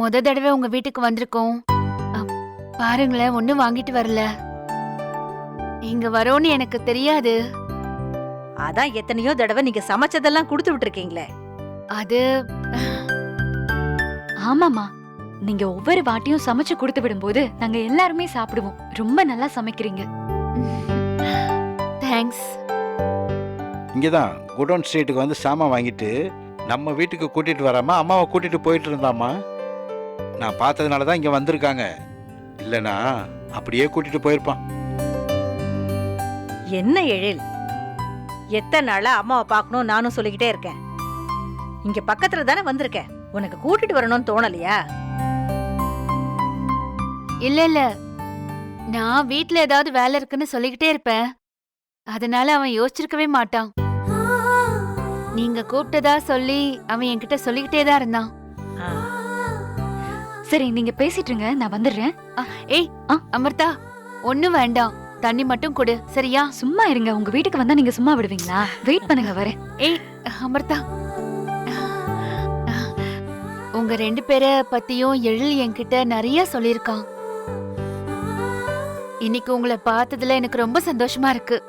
முத தடவை உங்க வீட்டுக்கு வந்திருக்கோம். பாருங்களேன் ஒண்ணும் வாங்கிட்டு வரல. இங்க வரோன்னு எனக்கு தெரியாது. அதான் எத்தனையோ தடவை நீங்க சமைச்சதெல்லாம் கொடுத்து விட்டுருக்கீங்களே. அது ஆமாமா நீங்க ஒவ்வொரு வாட்டியும் சமைச்சு கொடுத்து விடும்போது நாங்க எல்லாருமே சாப்பிடுவோம். ரொம்ப நல்லா சமைக்கிறீங்க. தேங்க்ஸ் இங்கே தான் குடோன் ஸ்ட்ரீட்டுக்கு வந்து சாமான் வாங்கிட்டு நம்ம வீட்டுக்கு கூட்டிகிட்டு வராம அம்மாவை கூட்டிகிட்டு போயிட்டு இருந்தாம்மா. நான் பார்த்ததுனால தான் இங்கே வந்திருக்காங்க. இல்லைனா அப்படியே கூட்டிகிட்டு போயிருப்பான். என்ன எழில்? எத்தனை நாளா அம்மாவை பார்க்கணும் நானும் சொல்லிக்கிட்டே இருக்கேன். இங்க பக்கத்துல தானே வந்திருக்கேன். உனக்கு கூட்டிட்டு வரணும்னு தோணலையா? இல்ல இல்ல. நான் வீட்ல ஏதாவது வேலை இருக்குன்னு சொல்லிக்கிட்டே இருப்பேன். அதனால அவன் யோசிச்சிருக்கவே மாட்டான். நீங்க கூப்பிட்டதா சொல்லி அவன் என்கிட்ட சொல்லிக்கிட்டே தான் இருந்தான். சரி நீங்க பேசிட்டு இருங்க நான் வந்துடுறேன். ஏய் ஆ? அமிர்தா ஒண்ணும் வேண்டாம். தண்ணி மட்டும் கொடு சரியா? சும்மா இருங்க. உங்க வீட்டுக்கு வந்தா நீங்க சும்மா விடுவீங்களா? வெயிட் பண்ணுங்க வரேன். ஏய் அமிர்தா. உங்க ரெண்டு பேரை பத்தியும் எழில் என்கிட்ட நிறைய சொல்லியிருக்கான். இன்னைக்கு உங்களை பார்த்ததுல எனக்கு ரொம்ப சந்தோஷமா இருக்கு.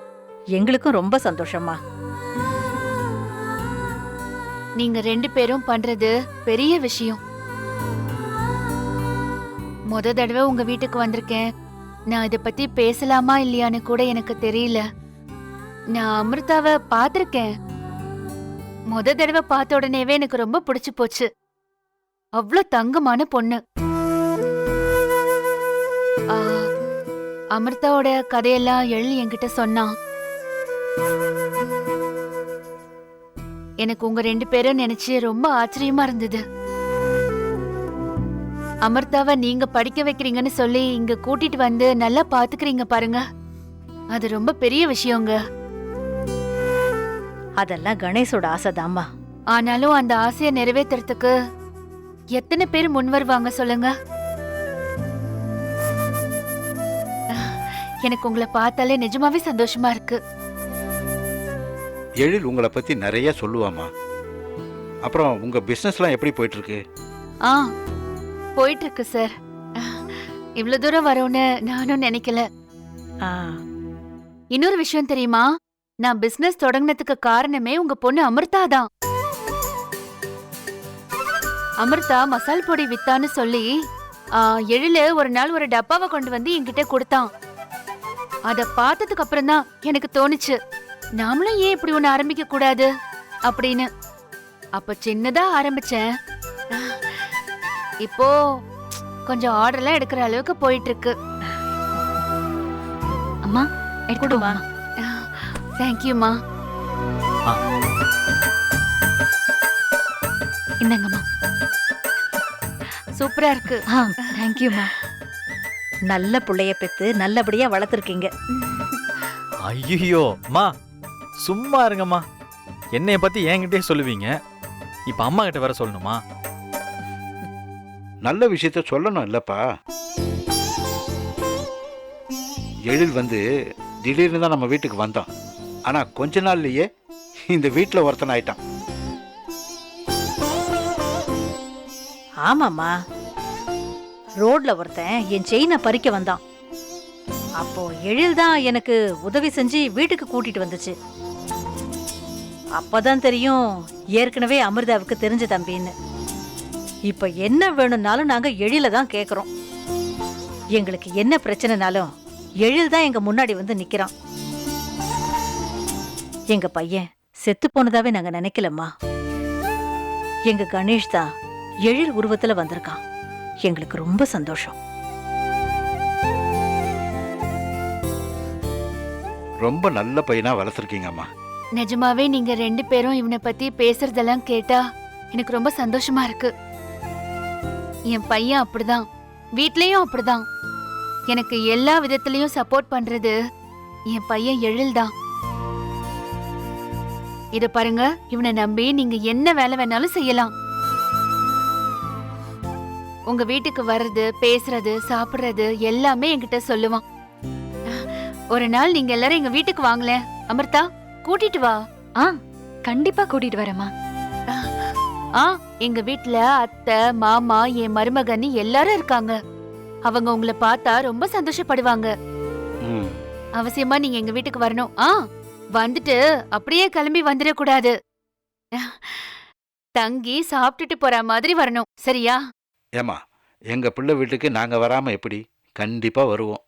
எங்களுக்கும் ரொம்ப சந்தோஷமா நீங்க ரெண்டு பேரும் பண்றது பெரிய விஷயம். முத தடவை உங்க வீட்டுக்கு வந்திருக்கேன். நான் இத பத்தி பேசலாமா இல்லையான்னு கூட எனக்கு தெரியல. நான் அமிர்தாவை பார்த்துருக்கேன். முத தடவை பார்த்த உடனேவே எனக்கு ரொம்ப பிடிச்சு போச்சு. அவ்வளோ தங்கமான பொண்ணு. அமிர்தாவோட கதையெல்லாம் எழுதி என்கிட்ட சொன்னான் எனக்கு உங்க ரெண்டு பேரும் நினைச்சு ரொம்ப ஆச்சரியமா இருந்தது. அமிர்தாவை நீங்க படிக்க வைக்கிறீங்கன்னு சொல்லி இங்க கூட்டிட்டு வந்து நல்லா பாத்துக்கிறீங்க பாருங்க. அது ரொம்ப பெரிய விஷயங்க. அதெல்லாம் கணேஷோட ஆசைதாம்மா. ஆனாலும் அந்த ஆசையை நிறைவேத்துறதுக்கு எத்தனை பேர் முன் வருவாங்க சொல்லுங்க. எனக்கு உங்களை பார்த்தாலே நிஜமாவே சந்தோஷமா இருக்கு. எழில் உங்களை பற்றி நிறைய சொல்லுவாம்மா. அப்புறம் உங்கள் பிஸ்னஸ்லாம் எப்படி போயிட்டுருக்கு ஆ போயிட்டு இருக்கு சார். இவ்வளவு தூரம் வரும்னு நானும் நினைக்கல. இன்னொரு விஷயம் தெரியுமா? நான் பிசினஸ் தொடங்கினதுக்கு காரணமே உங்க பொண்ணு அமிர்தா தான். அமிர்தா மசால் பொடி வித்தான்னு சொல்லி எழிலு ஒரு நாள் ஒரு டப்பாவை கொண்டு வந்து என்கிட்ட கொடுத்தான். அத பார்த்ததுக்கு அப்புறம் தான் எனக்கு தோணுச்சு நாமளும் ஏன் இப்படி ஒண்ணு ஆரம்பிக்க கூடாது? அப்படின்னு. அப்ப சின்னதா ஆரம்பிச்சேன். இப்போ கொஞ்சம் ஆர்டர்லாம் எடுக்கிற அளவுக்கு போயிட்டு இருக்கு அம்மா எடுத்துடுமா தேங்க்யூமா இந்தாங்கம்மா. சூப்பரா இருக்கு. ஆ தேங்க்யூம்மா நல்ல புள்ளைய பெத்து நல்லபடியா வளர்த்துருக்கீங்க. ஐயோ அம்மா சும்மா இருங்கம்மா. என்னைய பத்தி என்கிட்டயே சொல்லுவீங்க. இப்ப அம்மா கிட்ட வேற சொல்லணுமா? நல்ல விஷயத்த சொல்லணும் இல்லைப்பா. எழில் வந்து திடீர்னு தான் நம்ம வீட்டுக்கு வந்தான். ஆனால் கொஞ்ச நாள்லயே இந்த வீட்டில் ஒருத்தன் ஆயிட்டான். ஆமாம்மா. ரோட்ல ஒருத்தன் என் செயினை பறிக்க வந்தான். அப்போ எழில் தான் எனக்கு உதவி செஞ்சு வீட்டுக்கு கூட்டிட்டு வந்துச்சு. அப்பதான் தெரியும் ஏற்கனவே அமிர்தாவுக்கு தெரிஞ்ச தம்பின்னு. இப்ப என்ன வேணும்னாலும் நாங்க எழில தான் கேக்குறோம். எங்களுக்கு என்ன பிரச்சனைனாலும் எழில் தான் எங்க முன்னாடி வந்து நிக்கிறான். எங்க பையன் செத்து போனதாவே நாங்க நினைக்கலம்மா. எங்க கணேஷ் தான் எழில் உருவத்துல வந்திருக்கான். எங்களுக்கு ரொம்ப சந்தோஷம். ரொம்ப நல்ல பையனாக வளர்த்துருக்கீங்கம்மா. நிஜமாவே நீங்க ரெண்டு பேரும் இவனை பத்தி பேசுறதெல்லாம் கேட்டா எனக்கு ரொம்ப சந்தோஷமா இருக்கு. என் பையன் அப்படிதான். வீட்லயும் அப்படிதான். எனக்கு எல்லா விதத்திலயும் சப்போர்ட் பண்றது என் பையன் எழில் தான் இத பாருங்க இவனை நம்பி நீங்க என்ன வேலை வேணாலும் செய்யலாம். உங்க வீட்டுக்கு வர்றது பேசுறது சாப்பிடுறது எல்லாமே என்கிட்ட சொல்லுவான். ஒரு நாள் நீங்க எல்லாரும் எங்க வீட்டுக்கு வாங்களேன். அமிர்தா கூட்டிட்டு வா. ஆ கண்டிப்பா கூட்டிட்டு வரேம்மா. ஆ எங்க வீட்ல அத்தை மாமா என் மருமகன் எல்லாரும் இருக்காங்க. அவங்க உங்களை பார்த்தா ரொம்ப சந்தோஷப்படுவாங்க. ம். அவசியமா நீங்க எங்க வீட்டுக்கு வரணும். ஆ வந்துட்டு அப்படியே கிளம்பி வந்துடக்கூடாது. தங்கி சாப்பிட்டுட்டு போற மாதிரி வரணும். சரியா? ஏம்மா எங்கள் பிள்ளை வீட்டுக்கு நாங்கள் வராமல் எப்படி? கண்டிப்பாக வருவோம்.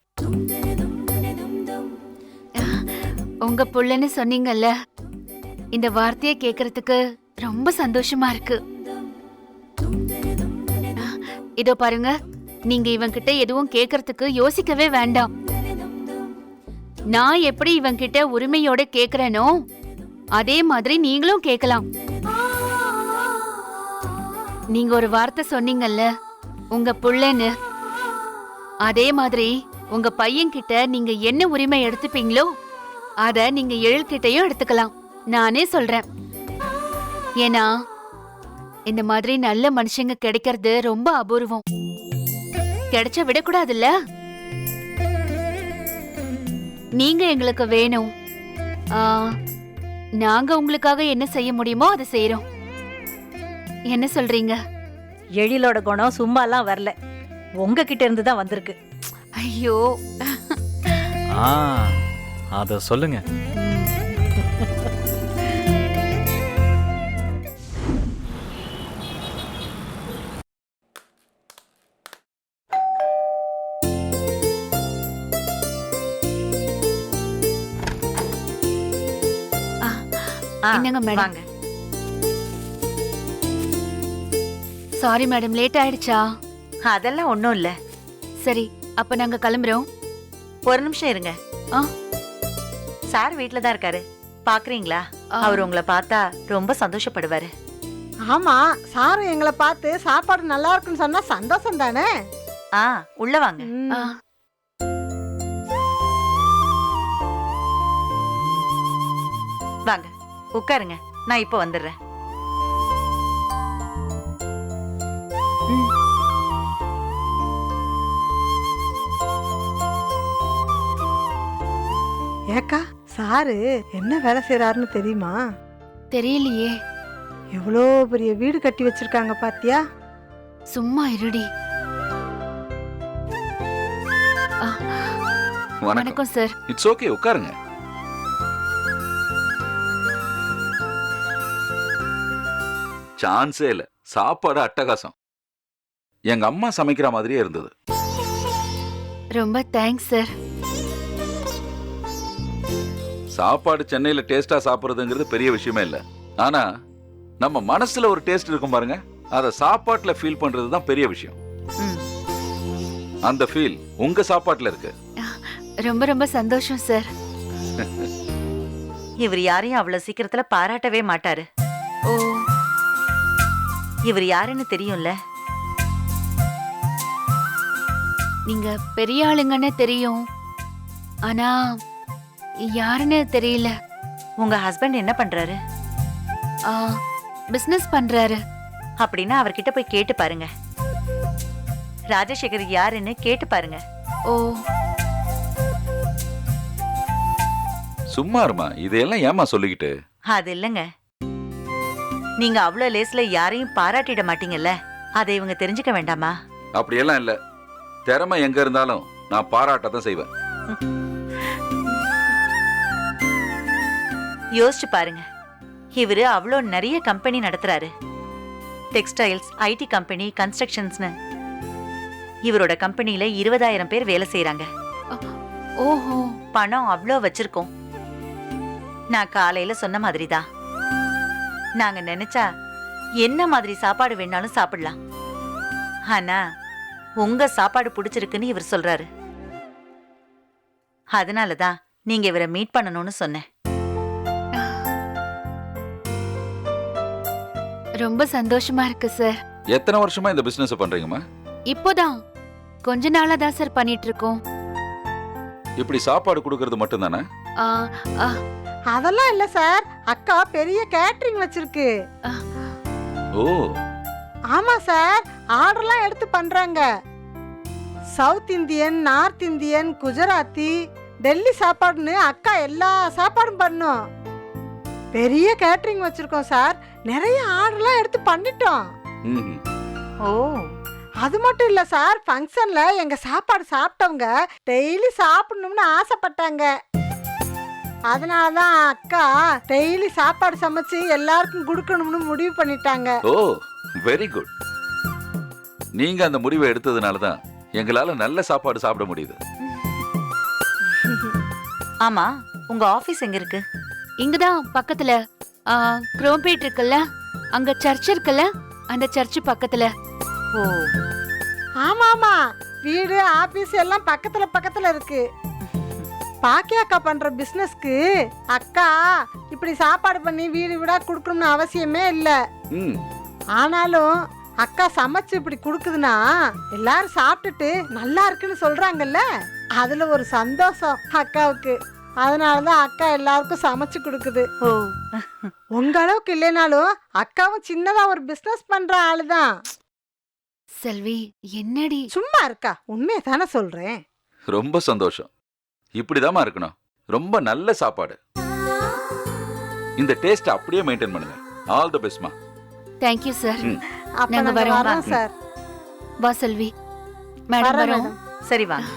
உங்க புள்ளன்னு சொன்னீங்கல்ல இந்த வார்த்தையை கேக்குறதுக்கு ரொம்ப சந்தோஷமா இருக்கு. இதோ பாருங்க நீங்க இவன்கிட்ட எதுவும் கேக்குறதுக்கு யோசிக்கவே வேண்டாம். நான் எப்படி இவன்கிட்ட உரிமையோட கேக்குறேனோ அதே மாதிரி நீங்களும் கேட்கலாம் நீங்க ஒரு வார்த்தை சொன்னீங்கல்ல உங்க புள்ளன்னு அதே மாதிரி உங்க பையன்கிட்ட நீங்க என்ன உரிமை எடுத்துப்பீங்களோ அத நீங்க எழில்கிட்டயும் எடுத்துக்கலாம். நானே சொல்றேன். ஏன்னா இந்த மாதிரி நல்ல மனுஷங்க கிடைக்கிறது ரொம்ப அபூர்வம். கிடைச்ச விடக்கூடாதுல்ல? நீங்க எங்களுக்கு வேணும். ஆ, நாங்க உங்களுக்காக என்ன செய்ய முடியுமோ அதை செய்யறோம் என்ன சொல்றீங்க? எழிலோட குணம் சும்மாலாம் வரல. உங்ககிட்ட இருந்து தான் வந்திருக்கு. ஐயோ. ஆ அதை சொல்லுங்க. என்னங்க மேடம்? வாங்க. சாரி மேடம் லேட் ஆயிடுச்சா? அதெல்லாம் ஒண்ணும் இல்ல. சரி அப்ப நாங்க கிளம்புறோம். ஒரு நிமிஷம் இருங்க. ஆ. சார் வீட்ல தான் இருக்காரு. பாக்குறீங்களா? அவர் உங்களை பார்த்தா ரொம்ப சந்தோஷப்படுவாரு. ஆமா சாரும் எங்களை பார்த்து சாப்பாடு நல்லா இருக்குன்னு சொன்னா சந்தோஷம் தானே? ஆ உள்ள வாங்க. வாங்க. உட்காருங்க. நான் இப்போ வந்துடுறேன். ம். ஏக்கா சாரு என்ன வேலை செய்யறாருன்னு தெரியுமா? தெரியலையே. எவ்வளோ பெரிய வீடு கட்டி வச்சிருக்காங்க பாத்தியா? சும்மா இருடி. வணக்கம். சார். இட்ஸ் ஓகே உட்காருங்க. சான்ஸே இல்ல. சாப்பாடு அட்டகாசம். எங்க அம்மா சமைக்கிற மாதிரியே இருந்தது. ரொம்ப தேங்க்ஸ் சார். சாப்பாடு சென்னையில டேஸ்டா சாப்பிடுறதுங்கிறது பெரிய விஷயமே இல்ல. ஆனா நம்ம மனசுல ஒரு டேஸ்ட் இருக்கும் பாருங்க. அத சாப்பாட்டுல ஃபீல் பண்றது தான் பெரிய விஷயம். ம். அந்த ஃபீல் உங்க சாப்பாட்டுல இருக்கு. ரொம்ப ரொம்ப சந்தோஷம் சார். இவர் யாரையும் அவ்வளவு சீக்கிரத்துல பாராட்டவே மாட்டாரு. ஓ. இவர் யாருன்னு தெரியும்ல? நீங்க பெரிய ஆளுங்கன்னு தெரியும். ஆனா யாருன்னு தெரியல. உங்க ஹஸ்பண்ட் என்ன பண்றாரு? பிசினஸ் பண்றாரு. அப்படின்னா அவர்கிட்ட போய் கேட்டு பாருங்க. ராஜசேகர் யாருன்னு கேட்டு பாருங்க. ஓ. சும்மா இருமா இதையெல்லாம் ஏமா சொல்லிக்கிட்டு? அது இல்லைங்க. நீங்க அவ்வளோ லேஸ்ல யாரையும் பாராட்டிட மாட்டீங்கல்ல? அதை இவங்க தெரிஞ்சுக்க வேண்டாமா? அப்படியெல்லாம் இல்ல. திறமை எங்க இருந்தாலும் நான் பாராட்டத்தான் செய்வேன். யோசிச்சு பாருங்க. இவரு அவ்வளோ நிறைய கம்பெனி நடத்துறாரு. டெக்ஸ்டைல்ஸ் ஐடி கம்பெனி கன்ஸ்ட்ரக்ஷன்ஸ்னு இவரோட கம்பெனில இருபதாயிரம் பேர் வேலை செய்றாங்க. ஓஹோ. பணம் அவ்வளோ வச்சிருக்கோம். நான் காலையில சொன்ன மாதிரி தான் நாங்க நினைச்சா என்ன மாதிரி சாப்பாடு வேணாலும் சாப்பிடலாம். ஆனா உங்க சாப்பாடு பிடிச்சிருக்குன்னு இவர் சொல்றாரு. அதனால தான் நீங்க இவரை மீட் பண்ணணும்னு சொன்னேன். ரொம்ப சந்தோஷமா இருக்கு சார். எத்தனை வருஷமா இந்த பிசினஸ் பண்றீங்கம்மா? இப்போதான். கொஞ்ச நாளா தான் சார் பண்ணிட்டு இருக்கோம். இப்படி சாப்பாடு கொடுக்கறது மட்டும்தானே? ஆ, ஆ, அதெல்லாம் இல்ல சார். அக்கா பெரிய கேட்டரிங் வச்சிருக்கு. ஓ. ஆமா சார். ஆர்டர்லாம் எடுத்து பண்றாங்க. South Indian north Indian Gujarati Delhi சாப்பாடுன்னு அக்கா எல்லா சாப்பாடும் பண்ணும். பெரிய கேட்டரிங் வச்சிருக்கோம் சார். நிறைய ஆர்டர்லாம் எடுத்து பண்ணிட்டோம். ஓ. அது மட்டும் இல்ல சார். ஃபங்க்ஷன்ல எங்க சாப்பாடு சாப்பிட்டவங்க டெய்லி சாப்பிடணும்னு ஆசைப்பட்டாங்க. அதனால தான் அக்கா டெய்லி சாப்பாடு சமைச்சு எல்லாருக்கும் கொடுக்கணும்னு முடிவு பண்ணிட்டாங்க. ஓ வெரி குட் நீங்க அந்த முடிவை எடுத்ததுனால தான் எங்களால நல்ல சாப்பாடு சாப்பிட முடியுது. ஆமா உங்க ஆபீஸ் எங்க இருக்கு? இங்கதான் பக்கத்துல. குரோம்பேட் இருக்குல்ல? அங்க சர்ச் இருக்குல்ல? அந்த சர்ச் பக்கத்துல. ஓ. ஆமா ஆமா வீடு ஆபீஸ் எல்லாம் பக்கத்துல பக்கத்துல இருக்கு. பாக்கியா அக்கா பண்ற பிசினஸ்க்கு அக்கா இப்படி சாப்பாடு பண்ணி வீடு வீடா கொடுக்கணும்னு அவசியமே இல்ல. ம். ஆனாலும் அக்கா சமைச்சு இப்படி கொடுக்குதுன்னா எல்லாரும் சாப்பிட்டுட்டு நல்லா இருக்குன்னு சொல்றாங்கல்ல? அதுல ஒரு சந்தோஷம் அக்காவுக்கு. அதனாலதான் அக்கா எல்லாருக்கும் சமைச்சு கொடுக்குது. ஓ. உங்க அளவுக்கு இல்லைனாலும் அக்காவும் சின்னதா ஒரு பிசினஸ் பண்ற ஆளுதான். செல்வி என்னடி? சும்மா இருக்கா? உண்மையை தானே சொல்றேன். ரொம்ப சந்தோஷம். இப்படிதாம்மா இருக்கணும். ரொம்ப நல்ல சாப்பாடு. இந்த டேஸ்ட் அப்படியே மெயின்டைன் பண்ணுங்க. ஆல் தி பெஸ்ட்மா தேங்க்யூ சார் அப்ப நாங்க நாங்க வரோம். வரோம் சார் வா செல்வி. மேடம் வரேன் வரோம். சரி வாங்க.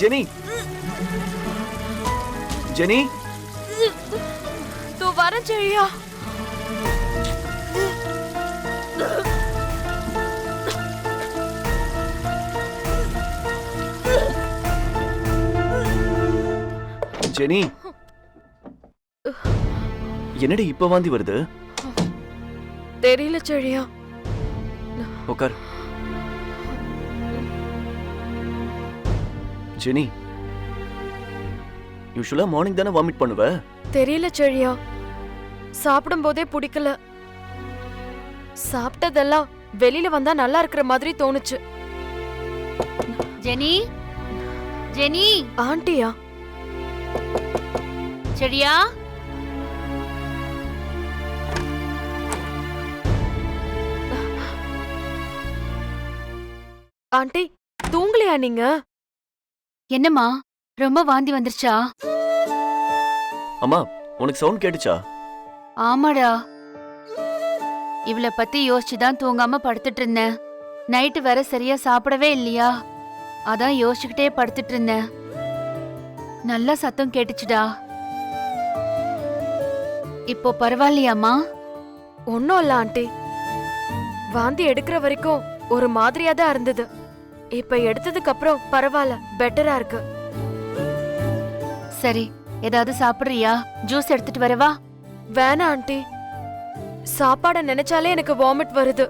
ஜெனி. ஜெனி. தூ வர செழியா ஜெனி. என்னடி இப்ப வாந்தி வருது? தெரியல செழியா உட்கார் ஜெனி யூஸ்வலா மார்னிங் தானே வாமிட் பண்ணுவ? தெரியல செழியா. சாப்பிடும் போதே பிடிக்கல. சாப்பிட்டதெல்லாம் வெளியில வந்தா நல்லா இருக்கிற மாதிரி தோணுச்சு. ஜெனி ஜெனி. ஆண்டியா? செடியா ஆண்டி தூங்கலையா நீங்க? என்னம்மா? ரொம்ப வாந்தி வந்துருச்சா? அம்மா உனக்கு சவுண்ட் கேட்டுச்சா? ஆமாடா. இவள பத்தி யோசிச்சு தான் தூங்காம படுத்துட்டு இருந்தேன் நைட்டு வேற சரியா சாப்பிடவே இல்லையா? அதான் யோசிச்சுக்கிட்டே படுத்துட்டு இருந்தேன் நல்லா சத்தம் கேட்டுச்சுடா. இப்போ பரவாயில்லையாம்மா? ஒன்னும் இல்ல ஆண்டி. வாந்தி எடுக்கிற வரைக்கும் ஒரு மாதிரியா தான் இருந்தது. இப்ப எடுத்ததுக்கு அப்புறம் பரவாயில்ல பெட்டரா இருக்கு. சரி ஏதாவது சாப்பிடுறியா? ஜூஸ் எடுத்துட்டு வரவா வேணாம் ஆண்டி சாப்பாட நினைச்சாலே எனக்கு வாமிட் வருது.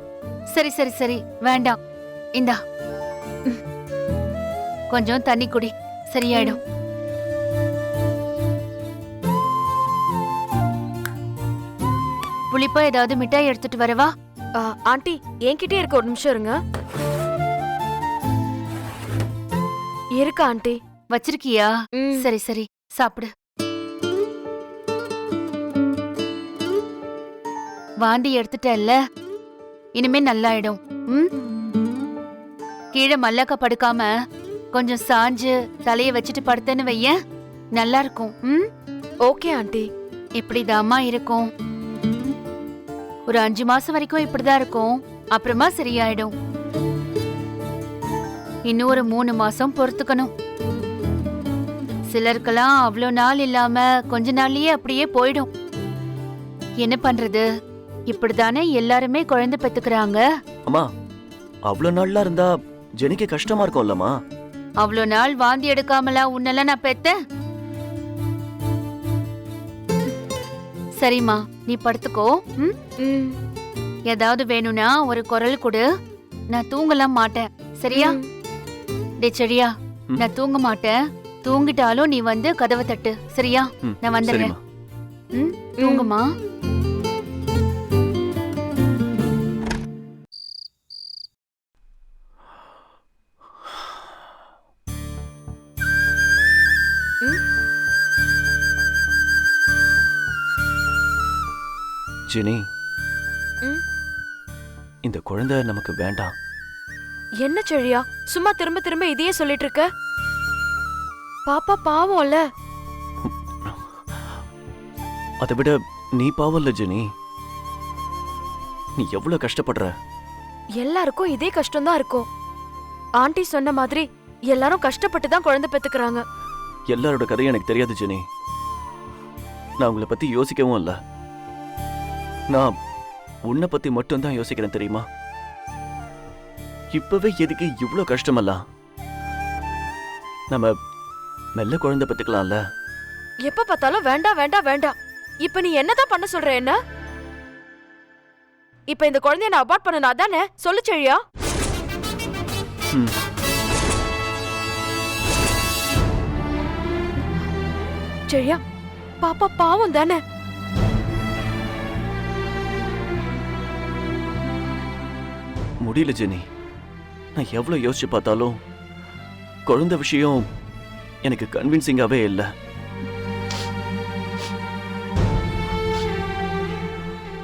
சரி சரி சரி வேண்டாம். இந்தா. கொஞ்சம் தண்ணி குடி. சரியாயிடும். புளிப்பா ஏதாவது மிட்டாய் எடுத்துட்டு வரவா ஆண்டி என்கிட்டயே இருக்க ஒரு நிமிஷம் இருங்க. இருக்கா ஆண்டி? வச்சிருக்கியா? ம். சரி சரி. சாப்பிடு. வாந்தி எடுத்துட்டல்ல இனிமே நல்லாயிடும். ம்? கீழே மல்லாக்க படுக்காம கொஞ்சம் சாஞ்சு தலைய வச்சுட்டு படுத்தேன்னு வையேன். நல்லா இருக்கும் ம்? Okay aunty. இப்படிதாம்மா இருக்கும். ஒரு அஞ்சு மாசம் வரைக்கும் இப்படிதான் இருக்கும். அப்புறமா சரியாயிடும். இன்னும் ஒரு மூணு மாசம் பொறுத்துக்கணும். சிலருக்கெல்லாம் அவ்வளோ நாள் இல்லாம கொஞ்ச நாள்லயே அப்படியே போயிடும். என்ன பண்றது? இப்படிதானே எல்லாருமே குழந்தை பெத்துக்கிறாங்க? அம்மா அவ்வளவு நாள்லாம் இருந்தா ஜெனிக்கு கஷ்டமா இருக்கும்லம்மா. அவ்வளோ நாள் வாந்தி எடுக்காமலா உன்னெல்லாம் நான் பெத்தேன்? சரிம்மா நீ படுத்துக்கோ. ம்? ம், ஏதாவது வேணும்னா ஒரு குரல் கொடு. நான் தூங்கலாம் மாட்டேன். சரியா? ம். டே சரியா. நான் தூங்க மாட்டேன். தூங்கிட்டாலும் நீ வந்து கதவை தட்டு. சரியா? நான் வந்துடுறேன் ம் தூங்குமா? ஜெனி? இந்த குழந்தை நமக்கு வேண்டாம். என்ன செழியா? சும்மா திரும்ப திரும்ப இதையே சொல்லிட்டு இருக்க பாப்பா பாவம்ல. அதை விட நீ பாவல்ல ஜெனி. நீ எவ்வளவு கஷ்டப்படுற? எல்லாருக்கும் இதே கஷ்டம் தான் இருக்கும். ஆண்டி சொன்ன மாதிரி எல்லாரும் கஷ்டப்பட்டு தான் குழந்தை பெத்துக்கறாங்க. எல்லாரோட கதையும் எனக்கு தெரியாது ஜெனி. நான் உங்களை பத்தி யோசிக்கவும் இல்ல. நான் உன்னை பத்தி மட்டும்தான் யோசிக்கிறேன் தெரியுமா? இப்பவே எதுக்கு இவ்ளோ கஷ்டமல்லாம் நம்ம மெல்ல குழந்தை பெத்துக்கலாம்ல. எப்ப பார்த்தாலும் வேண்டாம் வேண்டாம் வேண்டாம் இப்ப நீ என்னதான் பண்ண சொல்ற என்ன? இப்ப இந்த குழந்தைய நான் அபார்ட் பண்ணணும் அதானே? சொல்லு செழியா. செழியா பாப்பா பாவம் தானே? முடியல ஜெனி. நான் எவ்வளவு யோசிச்சு பார்த்தாலும் குழந்தை விஷயம் எனக்கு கன்வின்சிங்காவே இல்லை.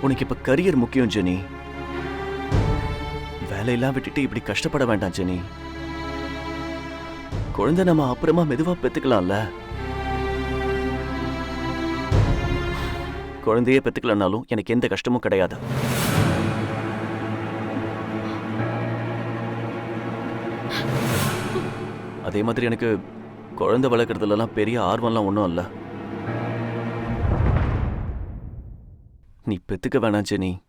உனக்கு இப்ப கரியர் முக்கியம் ஜெனி. வேலையெல்லாம் விட்டுட்டு இப்படி கஷ்டப்பட வேண்டாம் ஜெனி. குழந்தை நம்ம அப்புறமா மெதுவா பெத்துக்கலாம்ல. குழந்தையே பெற்றுக்கலனாலும் எனக்கு எந்த கஷ்டமும் கிடையாது. அதே மாதிரி எனக்கு குழந்தை வளர்க்குறதுலலாம் பெரிய ஆர்வம்லாம் ஒன்றும் இல்லை. நீ பெத்துக்க வேணாம் ஜெனி.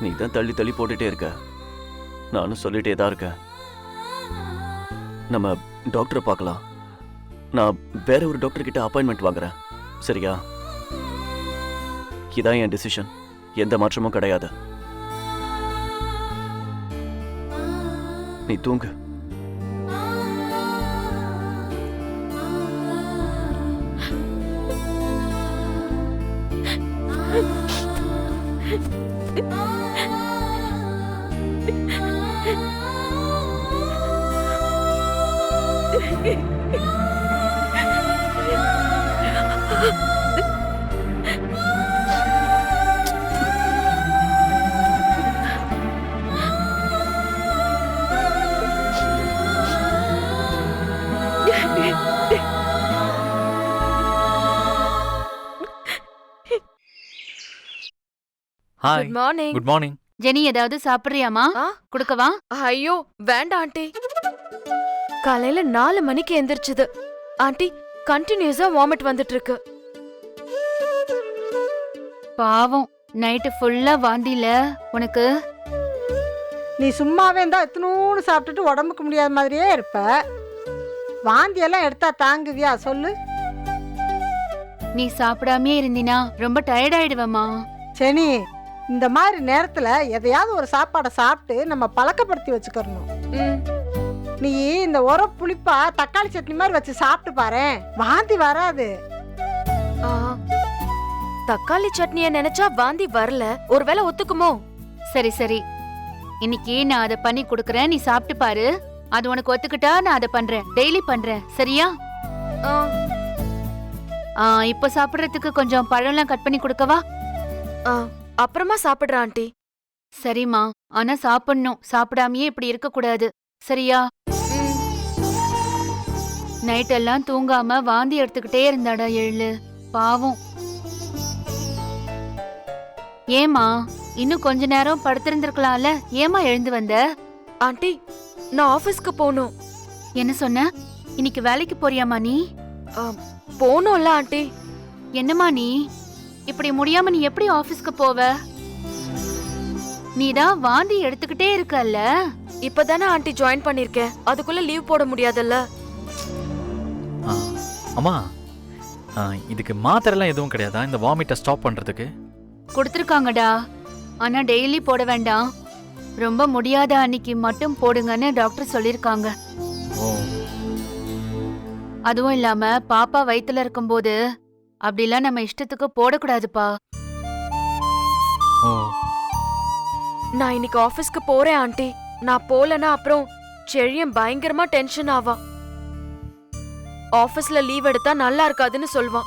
நீ தான் தள்ளி தள்ளி போட்டுட்டே இருக்க. நானும் சொல்லிட்டே தான் இருக்கேன். நம்ம டாக்டரை பார்க்கலாம். நான் வேற ஒரு டாக்டர் கிட்ட அப்பாயின்மெண்ட் வாங்குறேன். சரியா? இதான் என் டிசிஷன் எந்த மாற்றமும் கிடையாது. நீ தூங்கு hi good morning good morning Jeni ஏதாவது சாப்பிடுறியாமா ஆ? குடுக்கவா? ஐயோ வேண்டாம் ஆண்டி. காலையில நாலு மணிக்கு எந்திரிச்சது. ஆண்டி கண்டினியூஸா வாமிட் வந்துட்டு இருக்கு பாவம். நைட்டு ஃபுல்லா வாந்தில. உனக்கு? நீ சும்மாவே இருந்தா எத்தனூன்னு சாப்பிட்டுட்டு உடம்புக்கு முடியாத மாதிரியே இருப்ப. வாந்தி எல்லாம் எடுத்தா தாங்குவியா? சொல்லு. நீ சாப்பிடாமே இருந்தினா ரொம்ப டயர்ட் ஆயிடுவேமா சரி இந்த மாதிரி நேரத்துல எதையாவது ஒரு சாப்பாடை சாப்பிட்டு நம்ம பழக்கப்படுத்தி வச்சுக்கறணும். ம், நீ இந்த உர புளிப்பா தக்காளி சட்னி மாதிரி வச்சு சாப்பிட்டு பாரேன். வாந்தி வராது. ஆ. தக்காளி சட்னிய நினைச்சா வாந்தி வரல. ஒருவேளை ஒத்துக்குமோ? சரி சரி. இன்னைக்கு நான் அதை பண்ணி கொடுக்கறேன். நீ சாப்பிட்டு பாரு. அது உனக்கு ஒத்துக்கிட்டா நான் அதை பண்றேன். டெய்லி பண்றேன். சரியா? இப்போ சாப்பிடுறதுக்கு கொஞ்சம் பழம்லாம் கட் பண்ணி கொடுக்கவா? ஆ, அப்புறமா சாப்பிடுறேன் ஆண்டி. சரிம்மா. ஆனா சாப்பிடணும். சாப்பிடாமயே இப்படி இருக்க கூடாது சரியா? நைட் எல்லாம் தூங்காம வாந்தி எடுத்துக்கிட்டே இருந்தாடா எழு. பாவம். ஏமா இன்னும் கொஞ்ச நேரம் படுத்திருந்திருக்கலாம்ல. ஏமா எழுந்து வந்த? ஆண்டி நான் ஆபீஸ்க்கு போகணும். என்ன சொன்ன? இன்னைக்கு வேலைக்கு போறியாமா நீ? போகணும்ல ஆண்டி. என்னம்மா நீ? இப்படி முடியாம நீ எப்படி ஆபீஸ்க்கு போவ? நீதான் வாந்தி எடுத்துக்கிட்டே இருக்கல்ல? இப்பதானே ஆண்டி ஜாயின் பண்ணிருக்கேன் அதுக்குள்ள லீவ் போட முடியாதுல்ல? ஆ, அம்மா ஆ, இதுக்கு மாத்திரைலாம் எதுவும் கிடையாதா? இந்த வாமிட்டை ஸ்டாப் பண்ணுறதுக்கு கொடுத்துருக்காங்கடா. ஆனா டெய்லி போட வேண்டாம். ரொம்ப முடியாத அன்னைக்கு மட்டும் போடுங்கன்னு டாக்டர் சொல்லிருக்காங்க ஓ. அதுவும் இல்லாம பாப்பா வயித்துல இருக்கும்போது அப்படிலாம் நம்ம இஷ்டத்துக்கு போடக்கூடாதுப்பா. ஓ. நான் இன்னைக்கு ஆபீஸ்க்கு போறேன் ஆண்டி. நான் போலனா அப்புறம் செழியன் பயங்கரமா டென்ஷன் ஆவா. ஆபீஸ்ல லீவ் எடுத்தா நல்லா இருக்காதுன்னு சொல்வான்.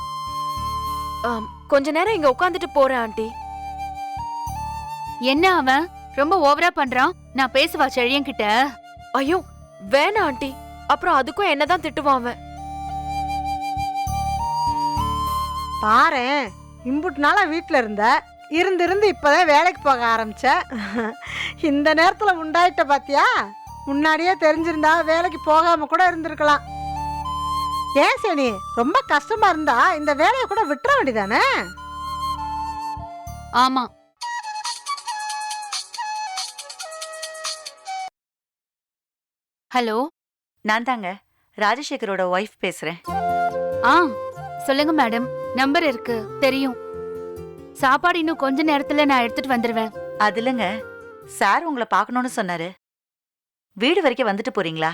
ஆம், கொஞ்ச நேரம் இங்க உட்காந்துட்டு போறேன் ஆண்டி. என்ன அவன்? ரொம்ப ஓவரா பண்றான்? நான் பேசுவா செழியன் கிட்ட ஐயோ வேணாம் ஆண்டி. அப்புறம் அதுக்கும் என்னதான் திட்டுவான் அவன்? பாரேன். இம்புட்டு நாளா வீட்டில் இருந்த. இருந்து இருந்து இப்போதான் வேலைக்கு போக ஆரம்பிச்ச. இந்த நேரத்தில் உண்டாயிட்ட பாத்தியா? முன்னாடியே தெரிஞ்சிருந்தா வேலைக்கு போகாம கூட இருந்திருக்கலாம். ஏன் சனி? ரொம்ப கஷ்டமா இருந்தா இந்த வேலையை கூட விட்டுற வேண்டியதானே? ஆமா. ஹலோ? நான் தாங்க. ராஜசேகரோட ஒய்ஃப் பேசுறேன். ஆ. சொல்லுங்க மேடம். நம்பர் இருக்கு. தெரியும். சாப்பாடு இன்னும் கொஞ்ச நேரத்துல நான் எடுத்துட்டு வந்துருவேன். அது இல்லைங்க. சார் உங்களை பார்க்கணும்னு சொன்னாரு. வீடு வரைக்கும் வந்துட்டு போறீங்களா?